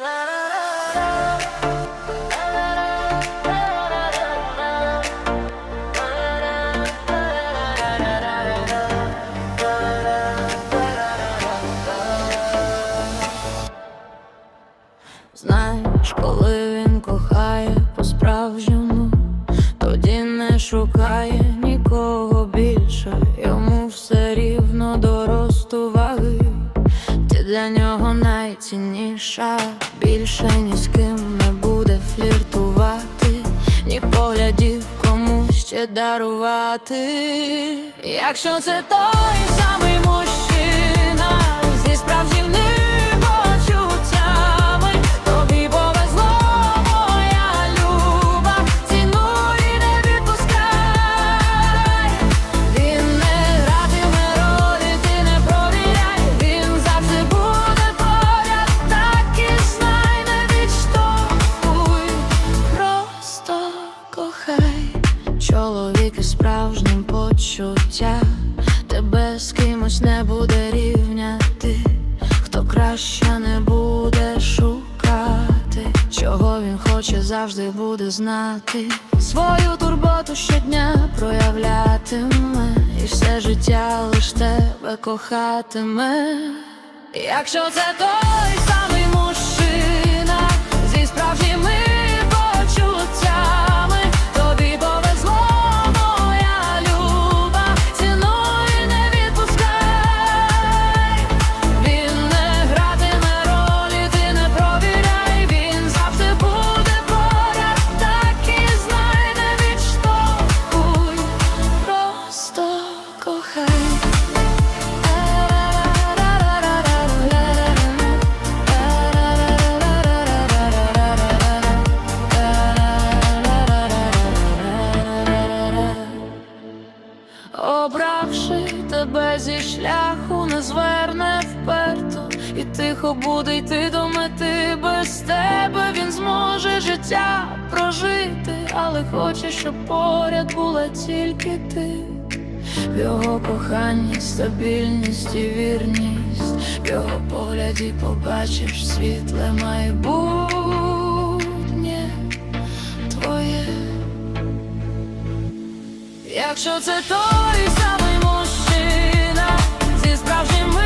Знаєш, коли він кохає по-справжньому, тоді не шукає нікого більше, йому все рівно до росту ваги. Ти для нього найцінніша, більше ні з ким не буде фліртувати, ні поглядів комусь ще дарувати. Якщо це той самий мужчина почуття тебе з кимось не буде рівняти, хто краще не буде шукати, чого він хоче, завжди буде знати. Свою турботу щодня проявлятиме, і все життя лиш тебе кохатиме. Якщо це той самий мужчина зі справжніми шляху, не зверне вперто, і тихо буде йти до мети. Без тебе він зможе життя прожити, але хоче, щоб поряд була тільки ти. В його коханні стабільність і вірність, в його погляді побачиш світле майбутнє твоє. Якщо це той driving.